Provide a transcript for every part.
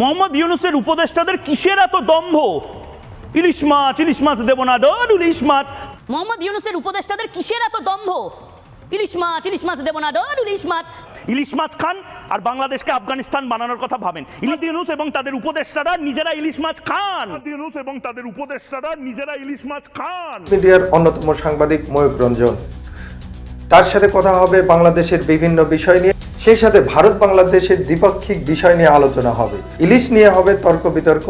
মোহাম্মদ ইউনুসের উপদেষ্টাদের কিসের এত দম্ভ? ইলিশ মাছ ইলিশ মাছ দেবো না ডর ইলিশ মাছ। মোহাম্মদ ইউনুসের উপদেষ্টাদের কিসের এত দম্ভ? ইলিশ মাছ ইলিশ মাছ দেবো না ডর ইলিশ মাছ। ইলিশ মাছ খান আর বাংলাদেশকে আফগানিস্তান বানানোর কথা ভাবেন। ইলিশ ইউনুস এবং তাদের উপদেষ্টারা নিজেরা ইলিশ মাছ খান। ইউনুস এবং তাদের উপদেষ্টারা নিজেরা ইলিশ মাছ খান। মিডিয়ার অন্যতম সাংবাদিক ময়ূক রঞ্জন তার সাথে কথা হবে বাংলাদেশের বিভিন্ন বিষয় নিয়ে, সেই সাথে ভারত বাংলাদেশের দ্বিপাক্ষিক বিষয় নিয়ে আলোচনা হবে। ইলিশ নিয়ে হবে তর্ক বিতর্ক।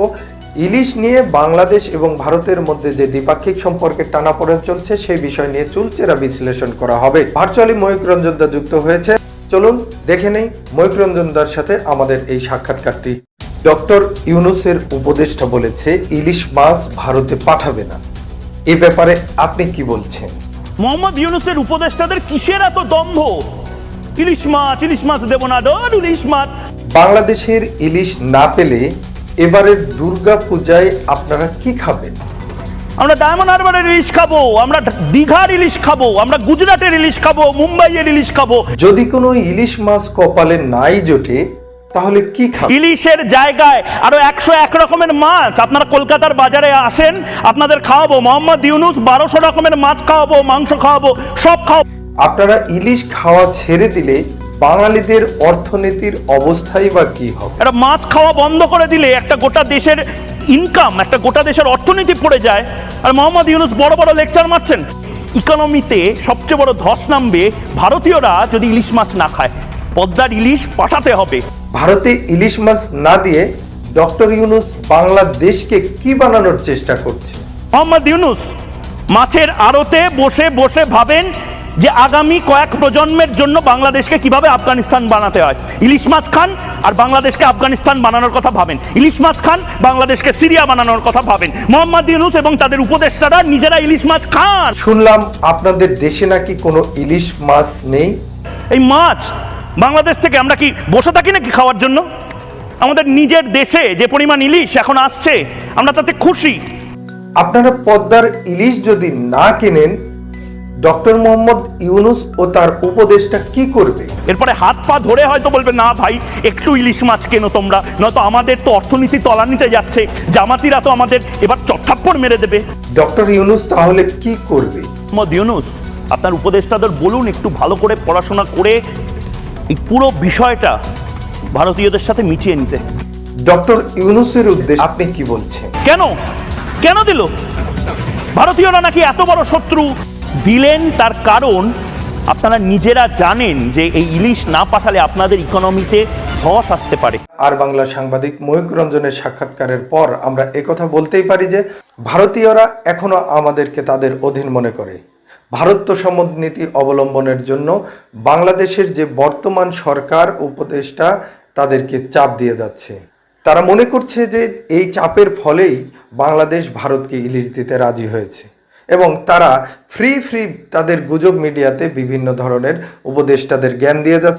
ইলিশ নিয়ে বাংলাদেশ এবং ভারতের মধ্যে যে দ্বিপাক্ষিক সম্পর্কের টানাপোড়েন চলছে, সেই বিষয় নিয়ে চুলচেরা বিশ্লেষণ করা হবে। ভার্চুয়ালি ময়ূক রঞ্জন দা যুক্ত হয়েছে। চলুন দেখে নেই ময়ূক রঞ্জন দার সাথে আমাদের এই সাক্ষাৎকারটি। ডক্টর ইউনুসের উপদেষ্টা বলেছে, ইলিশ মাছ ভারতে পাঠাবে না। এ ব্যাপারে আপনি কি বলছেন? মোহাম্মদ ইউনুসের উপদেষ্টাদের কিসের এত দম্ভ ইলিশ মাছ ইলিশ মাছ দেবো না ডর ইলিশ মাছ। বাংলাদেশের ইলিশ না পেলে এবারের দুর্গা পূজায় আপনারা কি খাবেন? আমরা ডায়মন্ড হারবারের ইলিশ খাব আমরা দীঘার ইলিশ খাব আমরা গুজরাটের ইলিশ খাব মুম্বাইয়ের ইলিশ খাব। যদি কোনো ইলিশ মাছ কপালে নাই জোটে তাহলে কি খাবেন ইলিশের জায়গায় আরও একশো এক রকমের মাছ। আপনারা কলকাতার বাজারে আসেন আপনাদের খাওয়াবো। মোহাম্মদ ইউনুস বারোশো রকমের মাছ খাওয়াবো মাংস খাওয়াবো সব খাওয়াবো। আপনারা ইলিশ খাওয়া ছেড়ে দিলে বাঙালিদের অর্থনীতির অবস্থাই বা কি হবে? একটা মাছ খাওয়া বন্ধ করে দিলে একটা গোটা দেশের ইনকাম একটা গোটা দেশের অর্থনীতি পড়ে যায়। আর মোহাম্মদ ইউনুস বড় বড় লেকচার মারছেন। ইকোনমিতে সবচেয়ে বড় ধস নামবে ভারতীয়রা যদি ইলিশ মাছ না খায়। পদ্মার ইলিশ পাঠাতে হবে। ভারতে ইলিশ মাছ না দিয়ে ডক্টর ইউনুস বাংলাদেশকে কি বানানোর চেষ্টা করছে মোহাম্মদ ইউনুস মাছের আড়তে বসে বসে ভাবেন যে আগামী কয়েক প্রজন্মের জন্য বাংলাদেশকে কীভাবে আফগানিস্তান বানাতে হয়। ইলিশ মাছ খান আর বাংলাদেশকে আফগানিস্তান বানানোর কথা ভাবেন। ইলিশ মাছ খান বাংলাদেশকে সিরিয়া বানানোর কথা ভাবেন। মোহাম্মদ ইউনুস এবং তাদের উপদেষ্টারা নিজেরা ইলিশ মাছ খান। শুনলাম আপনাদের দেশে নাকি কোনো ইলিশ মাছ নেই? এই মাছ বাংলাদেশ থেকে আমরা কি বসে থাকি নাকি খাওয়ার জন্য? আমাদের নিজের দেশে যে পরিমাণ ইলিশ এখন আসছে আমরা তাতে খুশি। আপনারা পদ্মার ইলিশ যদি না কেনেন ডক্টর মোহাম্মদ ইউনুস ও তার উপদেশটা কি করবে? এরপরে হাত পা ধরে হয়তো বলবে না ভাই একটু ইলিশ মাছ কেনো তোমরা? নয়তো আমাদের তো অর্থনীতি তলানিতে যাচ্ছে জামাতিরা তো আমাদের এবার চট্টাপ্পড় মেরে দেবে। ডক্টর ইউনুস তাহলে কি করবে? মোহাম্মদ ইউনুস আপনার উপদেশটা উপদেষ্টাদের বলুন একটু ভালো করে পড়াশোনা করে এই পুরো বিষয়টা ভারতীয়দের সাথে মিটিয়ে নিতে। ডক্টর ইউনুসের উদ্দেশ্যে আপনি কি বলছেন? কেন? কেন দিল? ভারতীয়রা নাকি এত বড় শত্রু? দিলেন তার কারণ আপনারা নিজেরা জানেন যে এই ইলিশ না পাঠালে আপনাদের ইকোনমিতে ধস আসতে পারে। আর বাংলা সাংবাদিক ময়ূক রঞ্জনের সাক্ষাৎকারের পর আমরা একথা বলতেই পারি যে ভারতীয়রা এখনও আমাদেরকে তাদের অধীন মনে করে। ভারত সম্মত নীতি অবলম্বনের জন্য বাংলাদেশের যে বর্তমান সরকার উপদেষ্টা তাদেরকে চাপ দিয়ে যাচ্ছে। তারা মনে করছে যে এই চাপের ফলেই বাংলাদেশ ভারতকে ইলিশ দিতে রাজি হয়েছে এবং তারা ফ্রি ফ্রি তাদের গুজব মিডিয়াতে বিভিন্ন ধরনের উপদেষ্টাদের জ্ঞান দিয়ে যাচ্ছে।